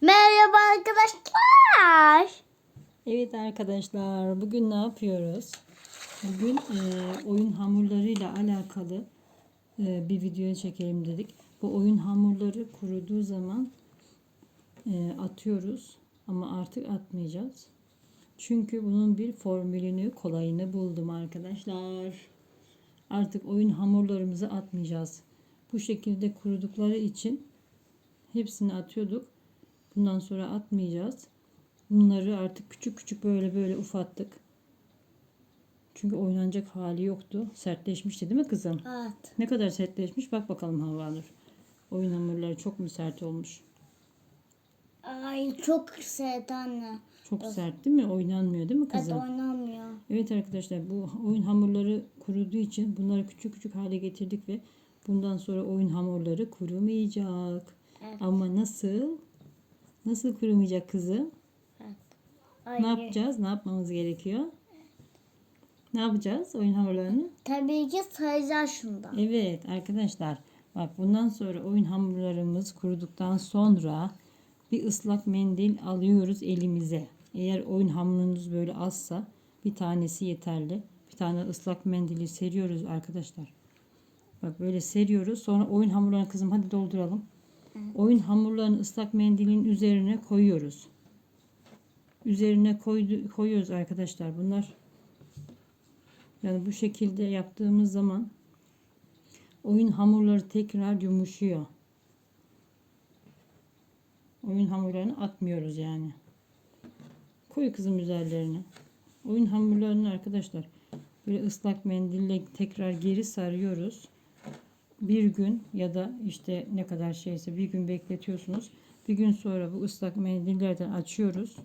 Merhaba arkadaşlar. Evet arkadaşlar bugün ne yapıyoruz? Bugün e, oyun hamurlarıyla alakalı e, bir video çekelim dedik. Bu oyun hamurları kuruduğu zaman e, atıyoruz ama artık atmayacağız. Çünkü bunun bir formülünü kolayını buldum arkadaşlar. Artık oyun hamurlarımızı atmayacağız. Bu şekilde kurudukları için hepsini atıyorduk. Bundan sonra atmayacağız. Bunları artık küçük küçük böyle böyle ufattık. Çünkü oynanacak hali yoktu. Sertleşmişti değil mi kızım? Evet. Ne kadar sertleşmiş bak bakalım Havanur. Oyun hamurları çok mu sert olmuş? Ay çok sert anne. Çok sert değil mi? Oynanmıyor değil mi Evet kızım? oynamıyor. Evet arkadaşlar bu oyun hamurları kuruduğu için bunları küçük küçük hale getirdik ve bundan sonra oyun hamurları kurumayacak. Evet. Ama nasıl? Nasıl kurumayacak kızım? Ay, Ne yapacağız? Ne yapmamız gerekiyor? Ne yapacağız oyun hamurlarını? Tabii ki sayacağız şundan. Evet arkadaşlar bak bundan sonra oyun hamurlarımız kuruduktan sonra bir ıslak mendil alıyoruz elimize. Eğer oyun hamurunuz böyle azsa bir tanesi yeterli. Bir tane ıslak mendili seriyoruz arkadaşlar. Bak böyle seriyoruz. Sonra oyun hamurlarını kızım hadi dolduralım. Oyun hamurlarını ıslak mendilin üzerine koyuyoruz. Üzerine koydu, koyuyoruz arkadaşlar. Bunlar yani bu şekilde yaptığımız zaman oyun hamurları tekrar yumuşuyor. Oyun hamurlarını atmıyoruz yani. Koy kızım üzerlerine. Oyun hamurlarını arkadaşlar böyle ıslak mendille tekrar geri sarıyoruz. Bir gün ya da işte ne kadar şeyse bir gün bekletiyorsunuz. Bir gün sonra bu ıslak mendillerden açıyoruz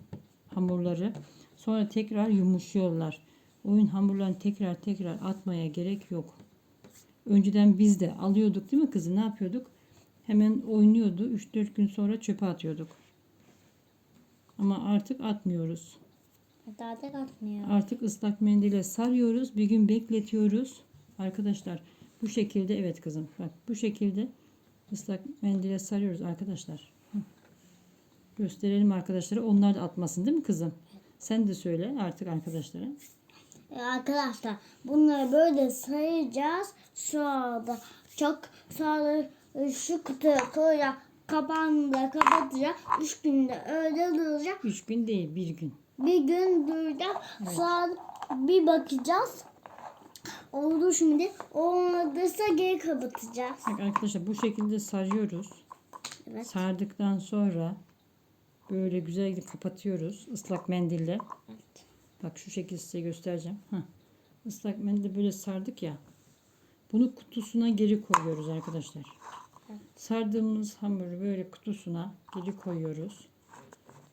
hamurları. Sonra tekrar yumuşuyorlar. Oyun hamurlarını tekrar tekrar atmaya gerek yok. Önceden biz de alıyorduk değil mi kızım? Ne yapıyorduk? Hemen oynuyordu. 3-4 gün sonra çöpe atıyorduk. Ama artık atmıyoruz. Daha da katmıyor. Artık ıslak mendile sarıyoruz. Bir gün bekletiyoruz. Arkadaşlar bu şekilde evet kızım. Bak bu şekilde ıslak mendile sarıyoruz arkadaşlar. Gösterelim arkadaşlara. Onlar da atmasın değil mi kızım? Sen de söyle artık arkadaşlara. E, arkadaşlar bunları böyle sayacağız. Sonra çok sonra e, şu kutuyu koyacağız. Kapağını da kapatacağız. Üç günde öyle duracak. 3 gün değil bir gün. Bir gün duracak. Sonra bir bakacağız. Oldu şimdi. Olmadıysa geri kapatacağız. Bak arkadaşlar bu şekilde sarıyoruz. Evet. Sardıktan sonra böyle güzelce kapatıyoruz ıslak mendille. Evet. Bak şu şekilde size göstereceğim. Heh. Islak mendille böyle sardık ya. Bunu kutusuna geri koyuyoruz arkadaşlar. Sardığımız hamuru böyle kutusuna geri koyuyoruz.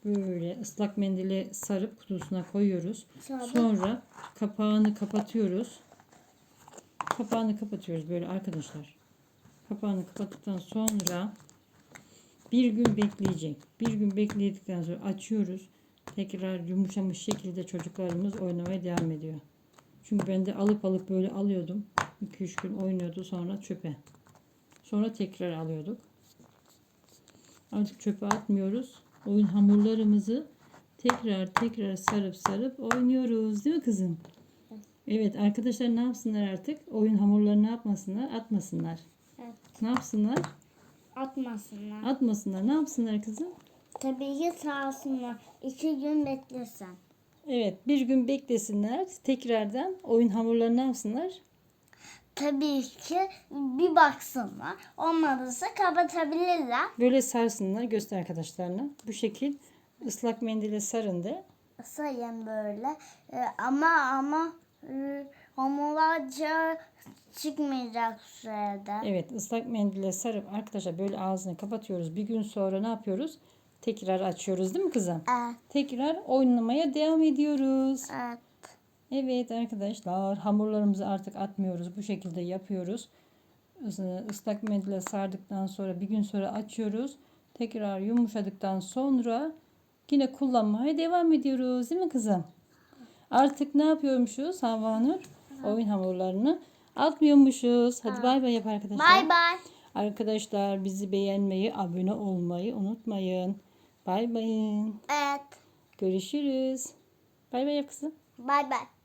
Böyle ıslak mendile sarıp kutusuna koyuyoruz. Sonra- Sonra kapağını kapatıyoruz. Kapağını kapatıyoruz böyle arkadaşlar. Kapağını kapattıktan sonra bir gün bekleyecek. Bir gün bekledikten sonra açıyoruz. Tekrar yumuşamış şekilde çocuklarımız oynamaya devam ediyor. Çünkü ben de alıp alıp böyle alıyordum. 2-3 gün oynuyordu sonra çöpe. Sonra tekrar alıyorduk. Artık çöpe atmıyoruz. Oyun hamurlarımızı tekrar tekrar sarıp sarıp oynuyoruz. Değil mi kızım? Evet arkadaşlar ne yapsınlar artık? Oyun hamurlarını yapmasınlar? Atmasınlar. Evet. Ne yapsınlar? Atmasınlar. Atmasınlar. Ne yapsınlar kızım? Tabii ki sağ olsunlar. İki gün beklesin. Evet bir gün beklesinler. Tekrardan oyun hamurlarını ne yapsınlar? Tabii ki bir baksınlar. Olmadıysa kapatabilirler. Böyle sarsınlar. Göster arkadaşlarına. Bu şekil ıslak mendile sarın de. Sayın böyle. Ee, ama ama hamurlarca çıkmayacak sürede. Evet ıslak mendile sarıp arkadaşlar böyle ağzını kapatıyoruz. Bir gün sonra ne yapıyoruz? Tekrar açıyoruz değil mi kızım? Evet. Tekrar oynamaya devam ediyoruz. evet. Evet arkadaşlar hamurlarımızı artık atmıyoruz. Bu şekilde yapıyoruz. Is- Islak mendile sardıktan sonra bir gün sonra açıyoruz. Tekrar yumuşadıktan sonra yine kullanmaya devam ediyoruz. Değil mi kızım? Artık ne yapıyormuşuz Havva Oyun hamurlarını atmıyormuşuz. Hadi bay bay yap arkadaşlar. Bay bay. Arkadaşlar bizi beğenmeyi, abone olmayı unutmayın. Bay bayın. Evet. Görüşürüz. Bay bay yap kızım. Bay bay.